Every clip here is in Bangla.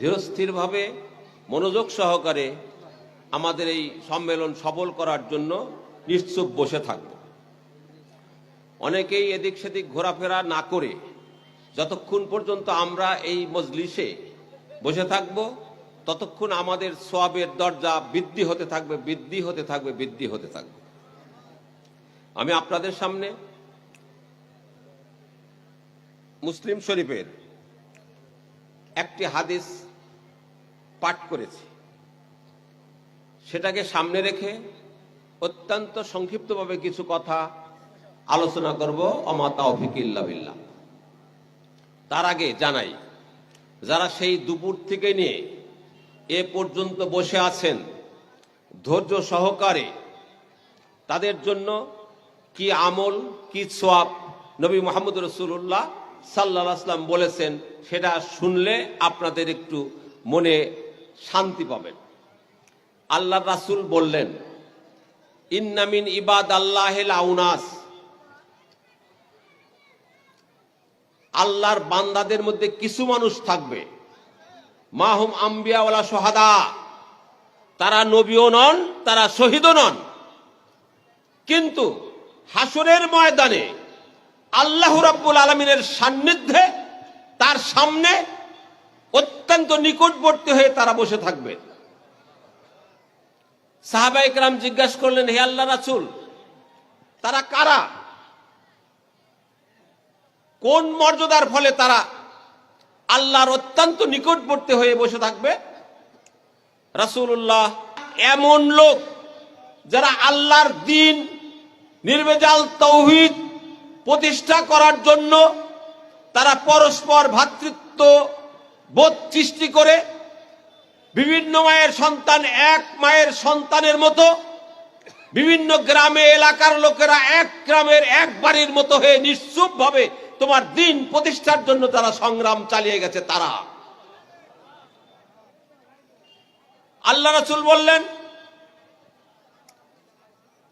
ধীরস্থিরভাবে মনোযোগ সহকারে আমাদের এই সম্মেলন সফল করার জন্য নিশ্চুপ বসে থাকব। অনেকেই এদিক সেদিক ঘোরাফেরা না করে যতক্ষণ পর্যন্ত আমরা এই মজলিসে বসে থাকব, ততক্ষণ আমাদের সোয়াবের দরজা বৃদ্ধি হতে থাকবে, বৃদ্ধি হতে থাকবে, বৃদ্ধি হতে থাকবে। আমি আপনাদের সামনে মুসলিম শরীফের একটি হাদিস পাঠ করেছি। সেটাকে সামনে রেখে অত্যন্ত সংক্ষিপ্তভাবে কিছু কথা আলোচনা করব অমাতা বিল্লাহ। তার আগে জানাই, যারা সেই দুপুর থেকে নিয়ে এ পর্যন্ত বসে আছেন, ধৈর্য সহকারে তাদের জন্য কি আমল, কি সোয়াব নবী মোহাম্মদ রসুল্লাহ সাল্লাহ আসলাম বলেছেন, সেটা শুনলে আপনাদের একটু মনে শান্তি পাবেন। আল্লাহ রাসুল বললেন ইন্নামিন ইবাদ আল্লাহ আউনাস। আল্লাহর বান্দাদের মধ্যে কিছু মানুষ থাকবে। মাহুম আম্বিয়াওয়ালা সোহাদা তারা নবীও নন, তারা শহীদও নন। কিন্তু হাসরের ময়দানে আল্লাহ রাব্বুল আলমিনের সান্নিধ্যে, তার সামনে অত্যন্ত নিকটবর্তী হয়ে তারা বসে থাকবে। সাহাবা একরাম জিজ্ঞাসা করলেন, হে আল্লাহ রাসুল, তারা কারা? কোন মর্যাদার ফলে তারা আল্লাহর অত্যন্ত নিকটবর্তী হয়ে বসে থাকবে? রাসূলুল্লাহ এমন লোক যারা আল্লাহর দিন নির্বেজাল তৌহিদ প্রতিষ্ঠা করার জন্য তারা পরস্পর ভ্রাতৃত্ব বোধ সৃষ্টি করে বিভিন্ন মায়ের সন্তান, এক মায়ের সন্তানের মতো বিভিন্ন গ্রামে এলাকার লোকেরা এক গ্রামের এক বাড়ির মতো হয়ে নিশ্চুপ ভাবে তোমার দিন প্রতিষ্ঠার জন্য তারা সংগ্রাম চালিয়ে গেছে তারা। আল্লাহ রাসূল বললেন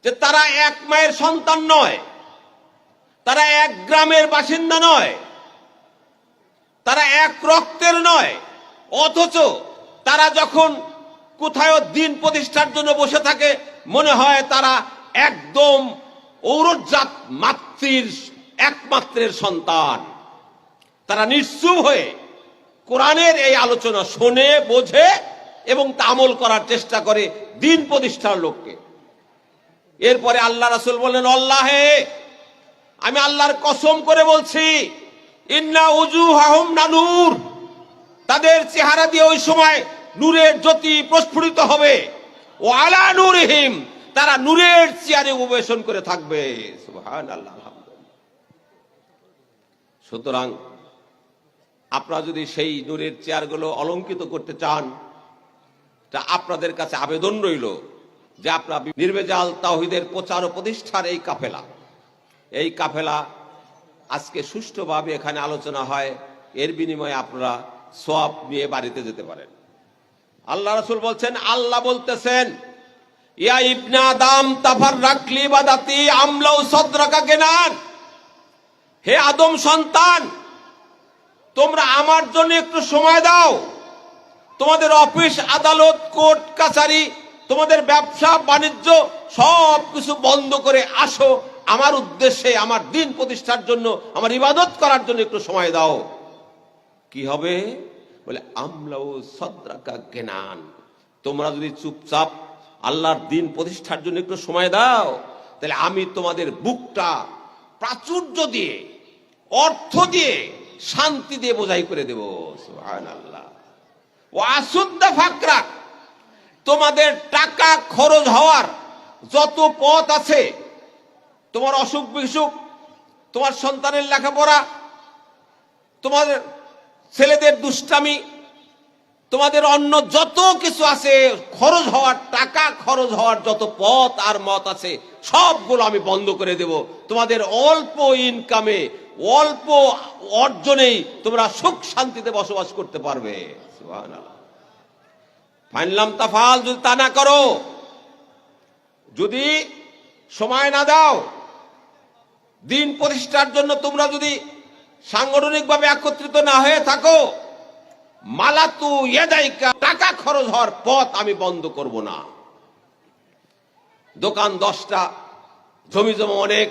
যে তারা এক মায়ের সন্তান নয়, তারা এক গ্রামের বাসিন্দা নয়। তারা এক রক্তের নয়, অথচ তারা যখন কোথাও দিন প্রতিষ্ঠার জন্য বসে থাকে, মনে হয় তারা একদম ঔরজাত মাতৃর, একমাত্রের সন্তান। তারা নিশ্চুপ হয়ে কোরআনের এই আলোচনা শোনে, বোঝে এবং তা আমল করার চেষ্টা করে দিন প্রতিষ্ঠার লোককে। এরপরে আল্লাহ রাসুল বললেন, আল্লাহে আমি আল্লাহর কসম করে বলছি ইন্না উজু নানুর। তাদের চেহারা দিয়ে ওই সময় নূরের জ্যোতি প্রস্ফুটিত হবে। ও আলা নূরহিম, তারা নূরের চেয়ারে উপবেশন করে থাকবে। সুতরাং আপনারা যদি সেই নূরের চেয়ারগুলো অলঙ্কিত করতে চান, তা আপনাদের কাছে আবেদন রইল যে আপনার নির্বেজাল তাওহিদের প্রচার ও প্রতিষ্ঠার এই কাফেলা। এই কাফেলা আজকে সুষ্ঠুভাবে এখানে আলোচনা হয়, এর বিনিময়ে আপনারা সব নিয়ে বাড়িতে যেতে পারেন। আল্লাহ রসুল বলছেন, আল্লাহ বলতেছেন, ইয়া ইবনা দাম তাফার রাখলি বাদাতি আমলাউ সদরাকা কেনান হে আদম সন্তান, তোমরা আমার জন্য একটু সময় দাও। তোমাদের অফিস, আদালত, কোর্ট, কাছারি, তোমাদের ব্যবসা, বাণিজ্য সব কিছু বন্ধ করে আসো। আমার উদ্দেশ্যে, আমার দিন প্রতিষ্ঠার জন্য, আমার ইবাদত করার জন্য একটু সময় দাও। কি হবে? বলে আমলাও সদ্রাকা জ্ঞান তোমরা যদি চুপচাপ আল্লাহর দিন প্রতিষ্ঠার জন্য একটু সময় দাও, তাহলে আমি তোমাদের বুকটা প্রাচুর্য দিয়ে, অর্থ দিয়ে, শান্তি দিয়ে বোঝাই করে দেব। আল্লাহ ও ফাকরা তোমাদের টাকা খরচ হওয়ার যত পথ আছে তোমার অসুখ বিসুখ, তোমার সন্তানের লেখাপড়া, তোমার ছেলেদের দুষ্টামি, তোমাদের অন্য যত কিছু আছে, খরচ হওয়ার টাকা, খরচ হওয়ার যত পথ আর মত আছে, সবগুলো আমি বন্ধ করে দেব। তোমাদের অল্প ইনকামে অল্প অর্জনেই তোমরা সুখ শান্তিতে বসবাস করতে পারবে। ফাইনলাম তাফাল, যদি তা না করো, যদি সময় না দাও দিন প্রতিষ্ঠার জন্য তোমরা যদি সাংগঠনিকভাবে একত্রিত না হয়ে থাকো, মালাতু টাকা খরচ হওয়ার পথ আমি বন্ধ করব না। দোকান দশটা, জমি জমা অনেক,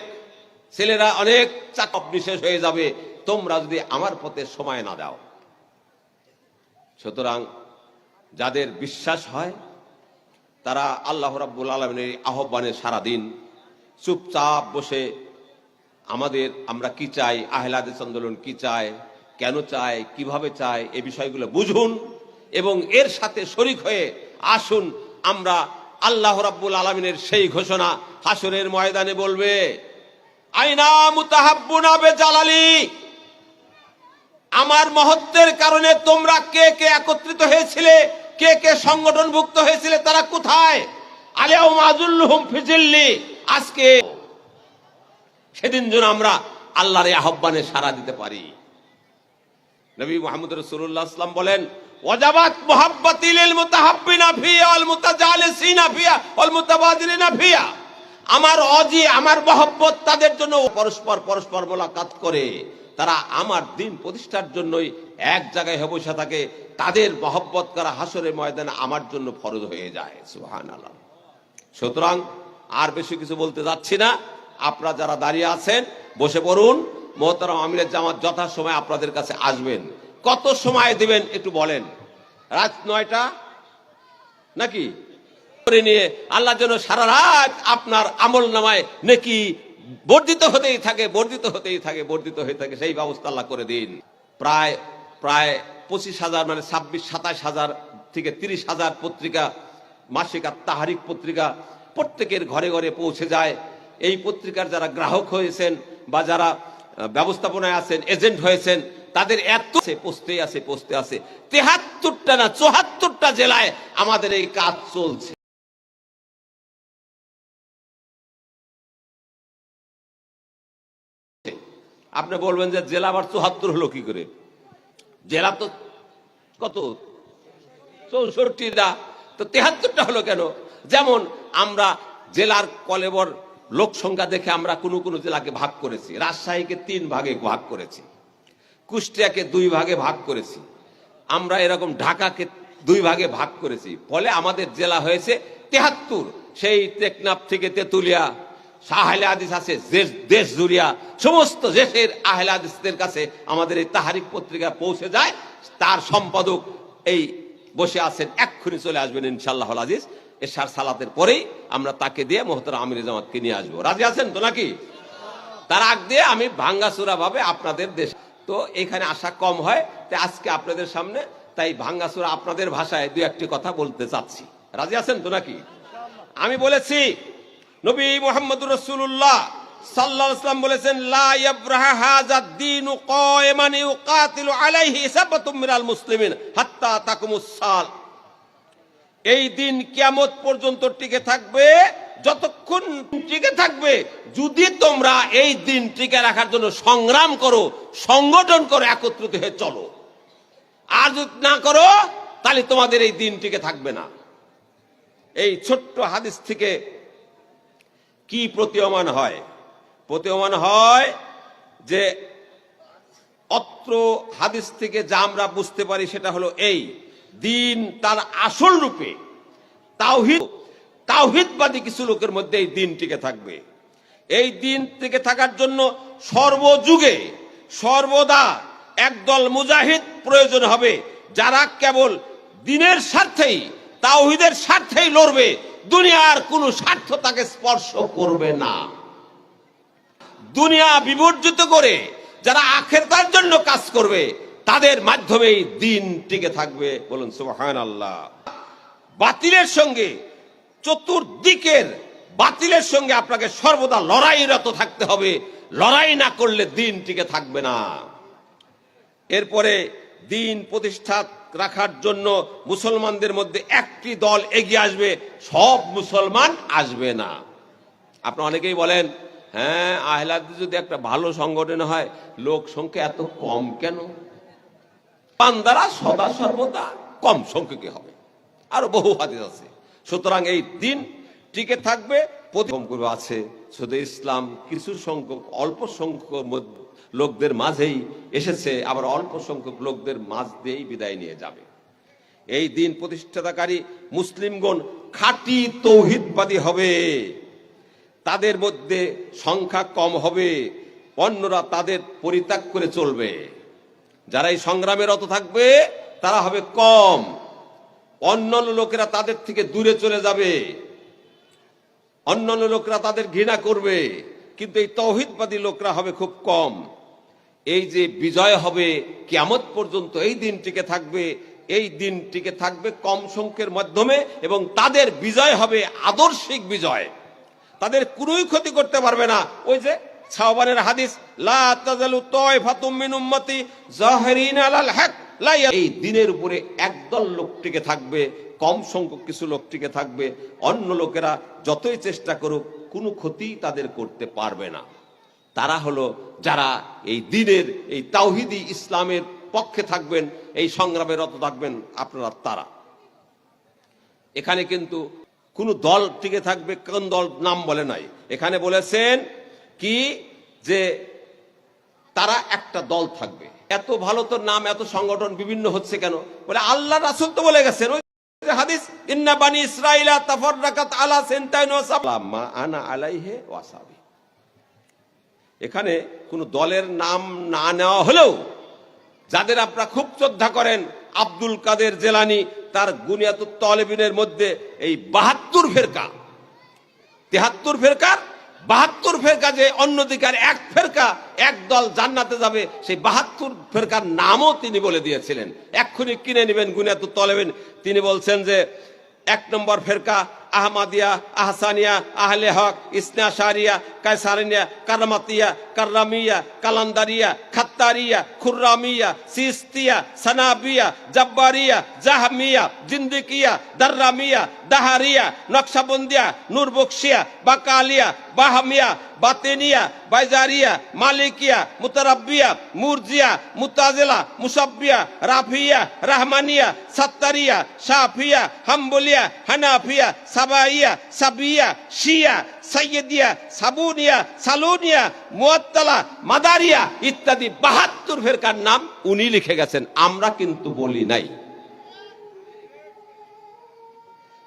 ছেলেরা অনেক চাকপ নিঃশেষ হয়ে যাবে, তোমরা যদি আমার পথে সময় না দাও। সুতরাং যাদের বিশ্বাস হয়, তারা আল্লাহ রাব্বুল আলমিনের আহ্বানে সারাদিন চুপচাপ বসে আমাদের আমরা কি চাই? আহলাদেশ আন্দোলন কি চায়? কেন চায়? কীভাবে চায়? এ বিষয়গুলো বুঝুন এবং এর সাথে শরিক হয়ে আসুন। আমরা আল্লাহ রাব্বুল আলমিনের সেই ঘোষণা হাসরের ময়দানে বলবে আমার মহত্বের কারণে তোমরা কে কে একত্রিত হয়েছিলে, কে কে সংগঠনভুক্ত হয়েছিলে, তারা কোথায়? আলিয়াউ মাজুল্লুহুম ফিজিল্লি। আজকে সেদিন যেন আমরা আল্লাহর এই আহ্বানে সাড়া দিতে পারি। নবী মোহাম্মদ রসুল্লাহ আসলাম বলেন আমার আমার তাদের জন্য পরস্পর পরস্পর করে, তারা আমার দিন প্রতিষ্ঠার জন্যই এক জায়গায় থাকে। তাদের মহব্বত করা হাসরের ময়দানে আমার জন্য ফরজ হয়ে যায়। সুবহানাল্লাহ। সুতরাং আর বেশি কিছু বলতে যাচ্ছি না। আপনারা যারা দাঁড়িয়ে আছেন, বসে পড়ুন। মোহতারাম আমিরের জামাত যথাসময় আপনাদের কাছে আসবেন। কত সময় দিবেন একটু বলেন। রাত নয়টা? নাকি? করে নিয়ে আল্লাহ যেন সারা রাত আপনার আমল নামায় নাকি বর্ধিত হতেই থাকে, বর্ধিত হতেই থাকে, বর্ধিত হয়ে থাকে, সেই ব্যবস্থা আল্লাহ করে দিন। প্রায় প্রায় পঁচিশ হাজার মানে ছাব্বিশ, সাতাশ হাজার থেকে তিরিশ হাজার পত্রিকা, মাসিক আর তাহারিক পত্রিকা প্রত্যেকের ঘরে ঘরে পৌঁছে যায়। এই পত্রিকার যারা গ্রাহক হয়েছেন বা যারা ব্যবস্থাপনায় আছেন, এজেন্ট হয়েছেন, তাদের এত পোস্তে আছে পোস্তে আছে। তেহাত্তরটা না চুহাত্তরটা জেলায় আমাদের এই কাজ চলছে। আপনি বলবেন যে জেলা আবার চুহাত্তর হলো কি করে? জেলা তো কত? চৌষট্টিটা। তো তেহাত্তরটা হলো কেন? যেমন আমরা জেলার কলেবর লোক সংখ্যা দেখে আমরা কোনো কোনো জেলাকে ভাগ করেছি। রাজশাহীকে তিন ভাগে ভাগ করেছি। কুষ্টিয়াকে দুই ভাগে ভাগ করেছি। আমরা এরকম ঢাকাকে দুই ভাগে ভাগ করেছি। ফলে আমাদের জেলা হয়েছে তেহাত্তর। সেই টেকনাফ থেকে তেতুলিয়া আহলে হাদিস আছে, দেশ- জুড়িয়া, সমস্ত দেশের আহলে হাদিসদের কাছে আমাদের এই তাহারিক পত্রিকা পৌঁছে যায়। তার সম্পাদক এই বসে আছেন, এক্ষুনি চলে আসবেন ইনশাল্লাহ আজিজ। এশার সালাতের পরেই আমরা তাকে দিয়ে মোহতর আমির জামাতকে নিয়ে আসব। রাজি আছেন তো নাকি? তার আগ দিয়ে আমি ভাঙ্গাচুরা ভাবে আপনাদের দেশ তো এখানে আসা কম হয়, তাই আজকে আপনাদের সামনে তাই ভাঙ্গাচুরা আপনাদের ভাষায় দু একটি কথা বলতে চাচ্ছি। রাজি আছেন তো নাকি? আমি বলেছি, নবী মোহাম্মদ রসুল্লাহ সাল্লাল্লাহু আলাইহি ওয়াসাল্লাম বলেছেন, লা মুসলিমিন এই দিন কিয়ামত পর্যন্ত টিকে থাকবে, যতক্ষণ টিকে থাকবে, যদি তোমরা এই দিন টিকে রাখার জন্য সংগ্রাম করো, সংগঠন করো, একত্রিত হয়ে চলো। আর যদি না করো, তাহলে তোমাদের এই দিন টিকে থাকবে না। এই ছোট্ট হাদিস থেকে কি প্রতীয়মান হয়? প্রতীয়মান হয় যে অত্র হাদিস থেকে যা আমরা বুঝতে পারি সেটা হলো এই দিন তার আসল রূপে। তাওহিদ, তাওহিদবাদী কিছু লোকের মধ্যে এই দিন টিকে থাকবে। এই দিন টিকে থাকার জন্য সর্বযুগে, সর্বদা একদল মুজাহিদ প্রয়োজন হবে, যারা কেবল দিনের স্বার্থেই, তাওহিদের স্বার্থেই লড়বে, দুনিয়ার কোনো স্বার্থ তাকে স্পর্শ করবে না। দুনিয়া বিবর্জিত করে, যারা আখেরতার জন্য কাজ করবে তাদের মাধ্যমেই দিন টিকে থাকবে বলুন সুবহান আল্লাহ বাতিলের সঙ্গে, চতুর্দিকের বাতিলের সঙ্গে আপনাকে সর্বদা লড়াইরত থাকতে হবে। লড়াই না করলে দিন টিকে থাকবে না। এরপরে দিন প্রতিষ্ঠা রাখার জন্য মুসলমানদের মধ্যে একটি দল এগিয়ে আসবে, সব মুসলমান আসবে না। আপনি অনেকেই বলেন হ্যাঁ আহলাদ যদি একটা ভালো সংগঠন হয়, লোক সংখ্যা এত কম কেন? পান্দারা সদা সর্বদা কম সংখ্যকে হবে। আরও বহু হাদিস আছে। সুতরাং এই দিন টিকে থাকবে প্রতিকম করে আছে। শুধু ইসলাম কিছু সংখ্যক, অল্প সংখ্যক লোকদের মাঝেই এসেছে, আবার অল্প সংখ্যক লোকদের মাঝ দিয়েই বিদায় নিয়ে যাবে। এই দিন প্রতিষ্ঠাতাকারী মুসলিমগণ খাঁটি তৌহিদবাদী হবে। তাদের মধ্যে সংখ্যা কম হবে। অন্যরা তাদের পরিত্যাগ করে চলবে। যারা এই সংগ্রামে রত থাকবে, তারা হবে কম। অন্যান্য লোকেরা তাদের থেকে দূরে চলে যাবে। অন্যান্য লোকরা তাদের ঘৃণা করবে, কিন্তু এই তৌহিদবাদী লোকরা হবে খুব কম। এই যে বিজয় হবে, কিয়ামত পর্যন্ত এই দিনটিকে থাকবে, এই দিনটিকে থাকবে কম সংখ্যের মাধ্যমে এবং তাদের বিজয় হবে আদর্শিক বিজয়। তাদের কোনোই ক্ষতি করতে পারবে না। ওই যে সাহবানের হাদিস, লা তাজালু তায়ফাতুম মিন উম্মতি জাহিরিন আলাল হক এই দিনের উপরে একদল লোক টিকে থাকবে, কম সংখ্যক কিছু লোক টিকে থাকবে, অন্য লোকেরা যতই চেষ্টা করুক, কোনো ক্ষতি তাদের করতে পারবে না। তারা হলো যারা এই দিনের, এই তাওহিদি ইসলামের পক্ষে থাকবেন, এই সংগ্রামে রত থাকবেন, আপনারা তারা। এখানে কিন্তু কোন দল টিকে থাকবে, কোন দল নাম বলে নাই। এখানে বলেছেন কি যে তারা একটা দল থাকবে? এত ভালো তো নাম, এত সংগঠন বিভিন্ন হচ্ছে কেন? বলে আল্লাহ রাসূল তো বলে গেছেন এখানে কোন দলের নাম না নেওয়া হলেও যাদের আপনারা খুব শ্রদ্ধা করেন, আব্দুল কাদের জেলানি, তার গুনিয়াতুত তলেবিনের মধ্যে এই বাহাত্তর ফেরকা। তেহাত্তর ফেরকার বাহাত্তর ফেরকা যে অন্যদিকে আর এক ফেরকা এক দল জান্নাতে যাবে, সেই বাহাত্তর ফেরকার নামও তিনি বলে দিয়েছিলেন। এক্ষুনি কিনে নেবেন গুনিয়াতুত তলেবিন তিনি বলছেন যে, এক নম্বর ফেরকা আহমাদিয়া, আহসানিয়া, আহলে হক, ইসনা শারিয়া কায়সারিয়া কারামাতিয়া, কার্রামিয়া, কালান্দারিয়া, খাত্তারিয়া, খুররামিয়া, সিস্তিয়া, সানাবিয়া, জব্বারিয়া, জাহমিয়া, জিন্দিকিয়া, দার্রামিয়া, দাহারিয়া, নকশাবন্দিয়া, নূরবক্সিয়া, বাকালিয়া বাহামিয়া, বাতেনিয়া, বাইজারিয়া, মালিকিয়া, মুতারাব্বিয়া, মুরজিয়া, মুতাজেলা, মুসাব্বিয়া, রাফিয়া, রাহমানিয়া, সাত্তারিয়া সাফিয়া হাম্বলিয়া, হানাফিয়া, সাবাইয়া, সাবিয়া, শিয়া সাইয়েদিয়া সাবুনিয়া, সালুনিয়া, মুয়াত্তালা, মাদারিয়া ইত্যাদি বাহাত্তর ফেরকার নাম উনি লিখে গেছেন। আমরা কিন্তু বলি নাই।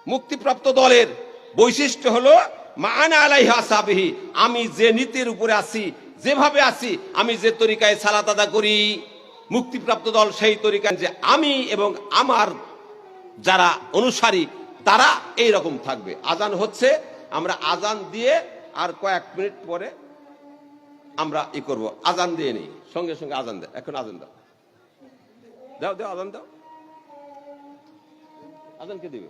মুক্তিপ্রাপ্ত দলের বৈশিষ্ট্য হলো মানা আলাইহা সাবিহি, আমি যে নীতির উপরে আছি, যেভাবে আছি, আমি যে তরিকায় সালাত আদা করি, মুক্তিপ্রাপ্ত দল সেই তরিকায় যে আমি এবং আমার যারা অনুসারী, তারা এই রকম থাকবে। আজান হচ্ছে, আমরা আজান দিয়ে আর কয়েক মিনিট পরে আমরা ই করব। আজান দিয়ে নেই, সঙ্গে সঙ্গে আজান দেয়। এখন আজান দাও। দাও দাও, আজান দাও। আজান কে দিবে?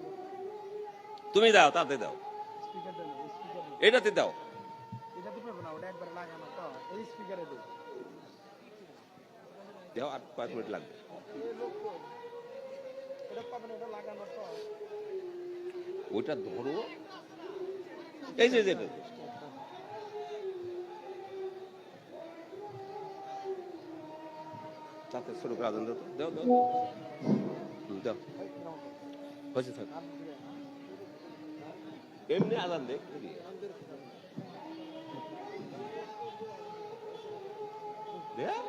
তুমি দাও, তাতে দাও। এটাতে দাও। দাও আর কয়েক মিনিট লাগবে। ওইটা ধরো। এই যে যেটা তাতে শুরু করে তো। দাও দাও। দাও। হয়েছে থাক। এমনি আজান দেখ দেখ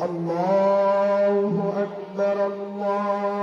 الله أكبر الله